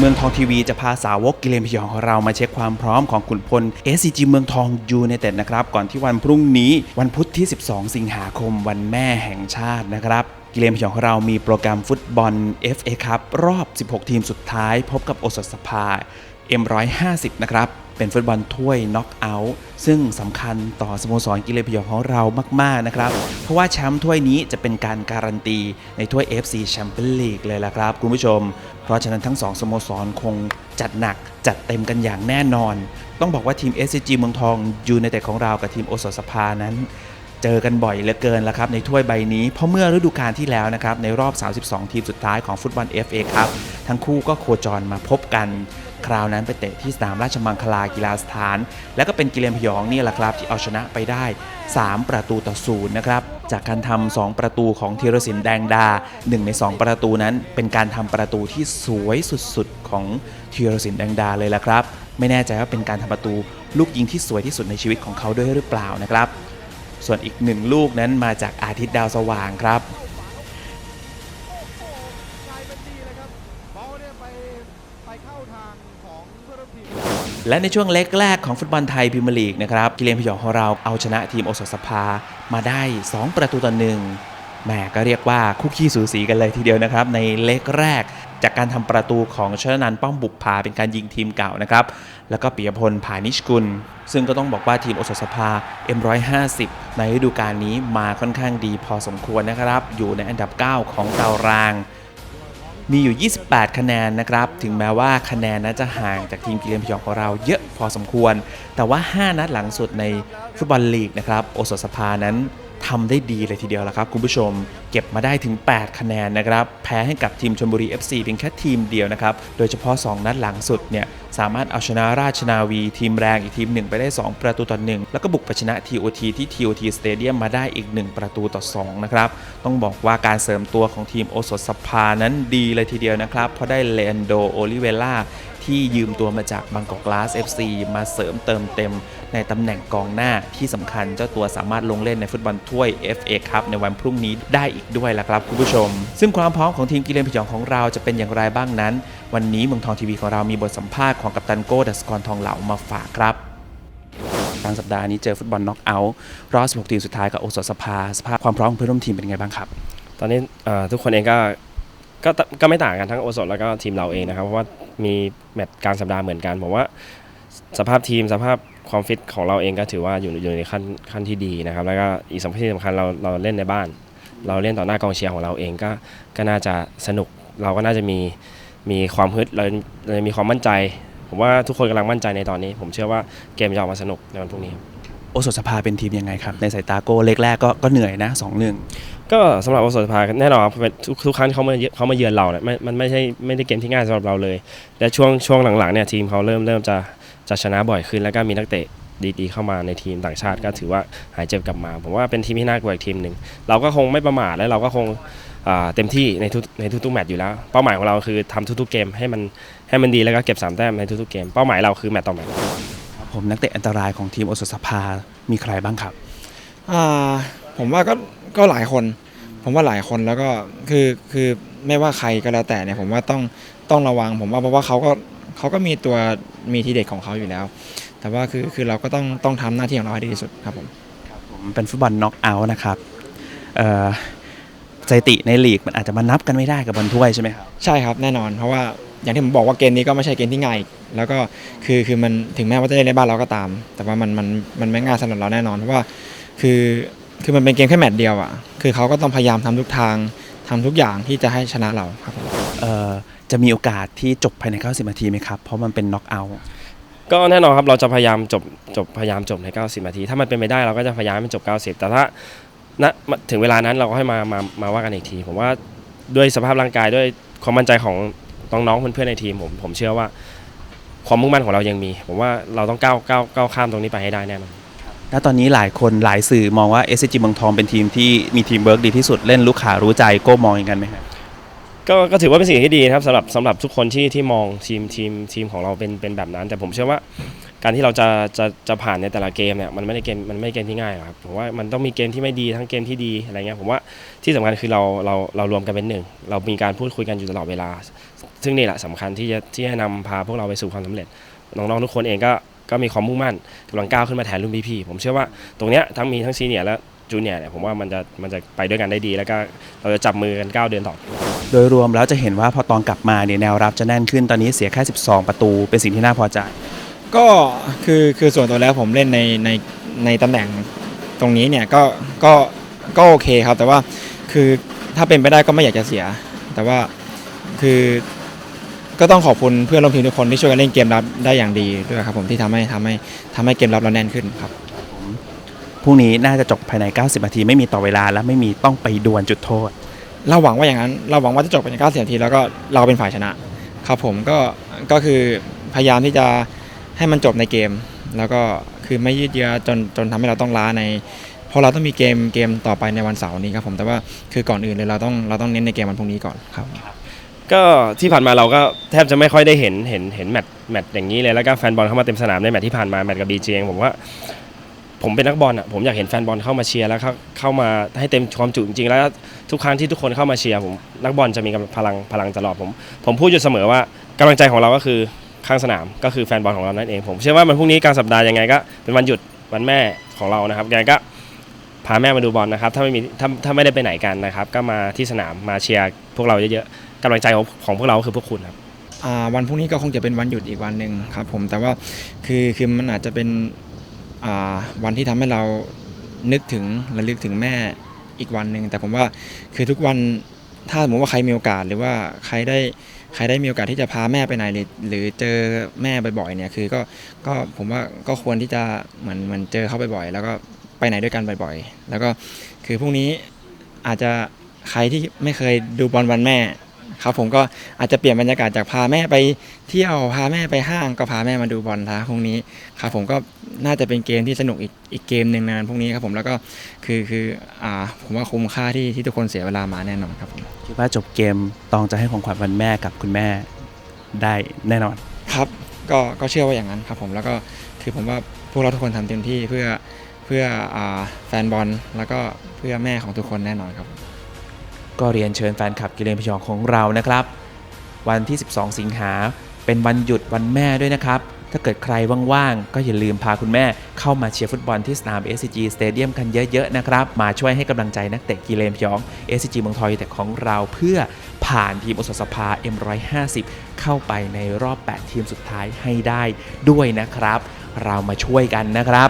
เมืองทองทีวีจะพาสาวกกิเลนพยองของเรามาเช็คความพร้อมของขุนพล SCG เมืองทองยูในเต็ดนะครับ ก่อนที่วันพรุ่งนี้วันพุธที่ 12 สิงหาคมวันแม่แห่งชาตินะครับกิเลนพยองของเรามีโปรแกรมฟุตบอล FA ครับรอบ 16 ทีมสุดท้าย พบกับโอสถสภา M150 นะครับ เป็นฟุตบอลถ้วยน็อกเอาท์ซึ่งสำคัญต่อสโมสรกิเลนพยองของเรามาก ๆ นะครับ เพราะว่าแชมป์ถ้วยนี้จะเป็นการการันตีในถ้วย FC Champions League เลยละครับ คุณผู้ชม เพราะฉะนั้นทั้งสองสโมสรคงจัดหนักจัดเต็มกันอย่างแน่นอน ต้องบอกว่าทีม SCG เมืองทองยูไนเต็ดของเรากับทีมโอสถสภานั้นเจอกันบ่อยเหลือเกินแล้วครับในถ้วยใบนี้ เพราะเมื่อฤดูกาลที่แล้วนะครับในรอบ 32 ทีมสุดท้ายของฟุตบอล FA ครับ ทั้งคู่ก็โคจรมาพบกัน คราวนั้นไปเตะที่สนามราชมังคลากีฬาสถาน แล้วก็เป็นกิเลนพยองนี่แหละครับ ที่เอาชนะไปได้ 3 ประตูต่อศูนย์นะครับ จากการทำ2ประตูของธีรศิลป์แดงดา 1 ใน 2 ประตูนั้น เป็นการทำประตูที่สวยสุดๆของธีรศิลป์แดงดาเลยละครับ ไม่แน่ใจว่าเป็นการทำประตูลูกยิงที่สวยที่สุดในชีวิตของเขาด้วยหรือเปล่านะครับส่วนอีกหนึ่งลูกนั้นมาจากอาทิตย์ดาวสว่างครับ ไปเข้าทางของเพื่อนร่วมทีมและในช่วงเล็กแรกของฟุตบอลไทยพรีเมียร์ลีกนะครับกิเลนพยองของเราเอาชนะทีมโอสถสภามาได้ 2 ประตูต่อหนึ่งแหมก็เรียกว่าคู่ขี้สูสีกันเลยทีเดียวนะครับ ในเล็กแรกจากการทำประตูของชนะนันป้อมบุกผาเป็นการยิงทีมเก่านะครับ แล้วก็ปิยพลผานิชกุล ซึ่งก็ต้องบอกว่าทีมโอสถสภา M150 ในฤดูกาลนี้มาค่อนข้างดีพอสมควรนะครับ อยู่ในอันดับ 9 ของตาราง มีอยู่ 28 คะแนนนะครับ ถึงแม้ว่าคะแนนนั้นจะห่างจากทีมกิเลนพยองของเราเยอะพอสมควร แต่ว่า 5 นัดหลังสุดในฟุตบอลลีกนะครับ โอสถสภานั้น ทำได้ดีเลยทีเดียวละครับ คุณผู้ชม เก็บมาได้ถึง 8 คะแนนนะครับ แพ้ให้กับทีมชลบุรี FC เพียงแค่ทีมเดียวนะครับ โดยเฉพาะ 2 นัดหลังสุดเนี่ยสามารถเอาชนะราชนาวี ทีมแรงอีกทีมหนึ่งไปได้ 2 ประตูต่อหนึ่งแล้วก็บุกไปชนะ TOT ที่ TOT Stadium มาได้อีก 1 ประตูต่อ 2 นะครับ ต้องบอกว่าการเสริมตัวของทีมโอสถสภานั้นดีเลยทีเดียวนะครับเพราะได้เลนโดโอลิเวล่า ที่ยืมตัวมาจากบางกอกกลาส FC มาเสริมเติมเต็มในตำแหน่งกองหน้าที่สำคัญเจ้าตัวสามารถลงเล่นในฟุตบอลถ้วย FA ครับในวันพรุ่งนี้ได้อีกด้วยละครับคุณผู้ชม ซึ่งความพร้อมของทีมกิเลนพยองของเราจะเป็นอย่างไรบ้างนั้น วันนี้เมืองทองทีวีของเรามีบทสัมภาษณ์ของกัปตันโก้ดัสกรทองเหลามาฝากครับกลางสัปดาห์นี้เจอฟุตบอลน็อกเอาท์รอบ16ทีมสุดท้ายกับโอสถสภาสภาพความพร้อมของเพื่อนร่วมทีมเป็นไงบ้างครับ ตอนนี้เอ่อทุกคนเองก็ ก็ก็ไม่ต่างกันทั้งโอสถแล้วก็ทีมเราเองนะครับ เพราะว่ามีแมตช์กลางสัปดาห์เหมือนกันผมว่าสภาพทีมสภาพความฟิตของเราเองก็ถือว่าอยู่อยู่ในขั้นขั้นที่ดีนะครับ แล้วก็อีกสำคัญที่สำคัญเราเราเล่นในบ้าน เราเล่นต่อหน้ากองเชียร์ของเราเองก็ก็น่าจะสนุกเราก็น่าจะมีมีความฮึดเราเรามีความมั่นใจ ผมว่าทุกคนกำลังมั่นใจในตอนนี้ ผมเชื่อว่าเกมจะออกมาสนุกในวันพรุ่งนี้ โอสถสภาเป็นทีมยังไงครับ ในสายตาโก้เล็กแรกก็ก็เหนื่อยนะ2-1ก็สำหรับโอสถสภาแน่นอนครับทุกทุกครั้งที่เขามาเยือนเขามาเยือนเราเนี่ยมันมันไม่ใช่ไม่ได้เกมที่ง่ายสำหรับเราเลย และช่วงช่วงหลังๆเนี่ยทีมเขาเริ่มเริ่มจะจะชนะบ่อยขึ้นแล้วก็มีนักเตะดีๆเข้ามาในทีมต่างชาติก็ถือว่าหายเจ็บกลับมา ผมว่าเป็นทีมที่น่ากลัวอีกทีมหนึ่งเราก็คงไม่ประมาทและเราก็คงเต็มที่ในทุกในทุกๆแมตช์อยู่แล้ว เป้าหมายของเราคือทำทุกๆเกมให้มันให้มันดีแล้วก็เก็บสามแต้มในทุกๆเกม เป้าหมายเราคือแมตต์ต่อแมตช์ ผมนักเตะอันตรายของทีมโอสถสภามีใครบ้างครับอ่าผมว่าก็ก็หลายคน ผมว่าหลายคนแล้วก็คือคือไม่ว่าใครก็แล้วแต่เนี่ยผมว่าต้องต้องระวัง ผมว่าเพราะว่าเขาก็เขาก็มีตัวมีทีเด็ดของเขาอยู่แล้ว แต่ว่าคือคือเราก็ต้องต้องทำหน้าที่ของเราให้ดีที่สุดครับผมผมเป็นฟุตบอลน็อกเอาท์นะครับเอ่อ สถิติในลีกมันอาจจะมานับกันไม่ได้กับบอลถ้วยใช่ไหมครับใช่ครับแน่นอน เพราะว่าอย่างที่ผมบอกว่าเกมนี้ก็ไม่ใช่เกมที่ง่ายอีกแล้วก็คือคือมันถึงแม้ว่าจะเล่นในบ้านเราก็ตาม แต่ว่ามันมันมันไม่ง่ายสำหรับเราแน่นอนเพราะว่าคือคือมันเป็นเกมแค่แมตช์เดียวอะคือเขาก็ต้องพยายามทำทุกทางทำทุกอย่างที่จะให้ชนะเราครับผมเอ่อจะมีโอกาสที่จบภายใน 90 นาทีไหมครับ เพราะมันเป็นน็อกเอาท์ก็แน่นอนครับเราจะพยายามจบจบพยายามจบใน 90นาที ถ้ามันเป็นไปได้เราก็จะพยายามให้มันจบ 90 แต่ถ้า ณถึงเวลานั้นเราก็ให้มามามาว่ากันอีกที ผมว่าด้วยสภาพร่างกายด้วยความมั่นใจของน้องๆเพื่อนๆในทีมผมผมเชื่อว่า ความมุ่งมั่นของเรายังมี ผมว่าเราต้องก้าวก้าวก้าวข้ามตรงนี้ไปให้ได้แน่นอนณตอนนี้หลายคนหลายสื่อมองว่า s c g เมืองทองเป็นทีมที่มีทีมเวิร์กดีที่สุดเล่นลูกขารู้ใจโก้มองอย่างนั้นไหมครับก็ก็ถือว่าเป็นสิ่งที่ดีนะครับสำหรับสำหรับทุกคนที่ที่มองทีมทีมทีมของเราเป็นเป็นแบบนั้น แต่ผมเชื่อว่า การที่เราจะจะจะผ่านในแต่ละเกมเนี่ยมันไม่ได้เกมมันไม่ได้เกมที่ง่ายหรอกครับผมว่ามันต้องมีเกมที่ไม่ดีทั้งเกมที่ดีอะไรเงี้ยผมว่าที่สำคัญคือเราเราเรารวมกันเป็นหนึ่งเรามีการพูดคุยกันอยู่ตลอดเวลา ซึ่งนี่แหละสำคัญที่จะที่จะนำพาพวกเราไปสู่ความสำเร็จน้องๆทุกคนเองก็ก็มีความมุ่งมั่นกำลังก้าวขึ้นมาแทนรุ่นพี่ๆผมเชื่อว่าตรงเนี้ยทั้งมีทั้งซีเนียร์และจูเนียร์เนี่ยผมว่ามันจะมันจะไปด้วยกันได้ดี แล้วก็เราจะจับมือกันก้าวเดินต่อ โดยรวมแล้วจะเห็นว่าพอตอนกลับมาเนี่ยแนวรับจะแน่นขึ้นตอนนี้เสียแค่ 12 ประตู เป็นสิ่งที่น่าพอใจ ก็คือคือส่วนตัวแล้วผมเล่นในในในตำแหน่งตรงนี้เนี่ยก็ก็ก็โอเคครับ แต่ว่าคือถ้าเป็นไปได้ก็ไม่อยากจะเสีย แต่ว่าคือก็ต้องขอบคุณเพื่อนร่วมทีมทุกคนที่ช่วยกันเล่นเกมรับได้อย่างดีด้วยครับผมที่ทำให้ทำให้ทำให้เกมรับเราแน่นขึ้นครับ พรุ่งนี้น่าจะจบภายใน 90 นาที ไม่มีต่อเวลาและไม่มีต้องไปดวลจุดโทษ เราหวังว่าอย่างนั้น เราหวังว่าจะจบเป็น90นาทีแล้วก็เราเป็นฝ่ายชนะครับผมก็ก็คือพยายามที่จะ ให้มันจบในเกม แล้วก็คือไม่ยืดเยื้อจนจนทำให้เราต้องล้าในเพราะเราต้องมีเกมเกมต่อไปในวันเสาร์นี้ครับผมแต่ว่าคือก่อนอื่นเลยเราต้องเราต้องเน้นในเกมวันพรุ่งนี้ก่อนครับ ก็ที่ผ่านมาเราก็แทบจะไม่ค่อยได้เห็นเห็นเห็นแมตช์แมตช์อย่างนี้เลยแล้วก็แฟนบอลเข้ามาเต็มสนามในแมตช์ที่ผ่านมาแมตช์กับบีจีเองผมว่าผมเป็นนักบอลอะผมอยากเห็นแฟนบอลเข้ามาเชียร์แล้วเข้าเข้ามาให้เต็มความจุจริงๆ แล้วทุกครั้งที่ทุกคนเข้ามาเชียร์ผมนักบอลจะมีกำลังพลังพลังตลอดผม ผมพูดอยู่เสมอว่ากำลังใจของเราก็คือ ข้างสนามก็คือแฟนบอลของเรานั่นเองผมเชื่อว่ามันพรุ่งนี้กลางสัปดาห์ยังไงก็เป็นวันหยุดวันแม่ของเรานะครับยังไงก็พาแม่มาดูบอลนะครับถ้าไม่มีถ้าถ้าไม่ได้ไปไหนกันนะครับ ก็มาที่สนามมาเชียร์พวกเราเยอะๆกำลังใจของของพวกเราคือพวกคุณครับวันพรุ่งนี้ก็คงจะเป็นวันหยุดอีกวันหนึ่งครับผมแต่ว่าคือคือมันอาจจะเป็นวันที่ทำให้เรานึกถึงระลึกถึงแม่อีกวันหนึ่งแต่ผมว่าคือทุกวันถ้าสมมติว่าใครมีโอกาสหรือว่าใครได้ ใครได้มีโอกาสที่จะพาแม่ไปไหนหรือหรือเจอแม่บ่อยๆเนี่ยคือก็ก็ผมว่าก็ควรที่จะเหมือนเหมือนเจอเขาบ่อยๆแล้วก็ไปไหนด้วยกันบ่อยๆ แล้วก็คือพรุ่งนี้อาจจะใครที่ไม่เคยดูบอลวันแม่ ครับผมก็อาจจะเปลี่ยนบรรยากาศจากพาแม่ไปเที่ยวพาแม่ไปห้างก็พาแม่มาดูบอลท้าพรุ่งนี้ครับผมก็น่าจะเป็นเกมที่สนุกอีกอีกเกมหนึ่งในวันพรุ่งนี้ครับผมแล้วก็คือคืออ่าผมว่าคุ้มค่าที่ที่ทุกคนเสียเวลามาแน่นอนครับผมคิดว่าจบเกมตองจะให้ของขวัญวันแม่กับคุณแม่ได้แน่นอนครับก็ก็เชื่อว่าอย่างนั้นครับผมแล้วก็คือผมว่าพวกเราทุกคนทำเต็มที่เพื่อเพื่ออ่าแฟนบอลแล้วก็เพื่อแม่ของทุกคนแน่นอนครับ ก็เรียนเชิญแฟนคลับกิเลนพยองของเรานะครับ วันที่ 12 สิงหาเป็นวันหยุดวันแม่ด้วยนะครับ ถ้าเกิดใครว่างๆ ก็อย่าลืมพาคุณแม่เข้ามาเชียร์ฟุตบอลที่สนาม SCG Stadium กันเยอะๆนะครับ มาช่วยให้กำลังใจนักเตะกิเลนพยอง SCG เมืองทอยแต่ของเราเพื่อผ่านทีมโอสสภา M150 เข้าไปในรอบ 8 ทีมสุดท้ายให้ได้ด้วยนะครับ เรามาช่วยกันนะครับ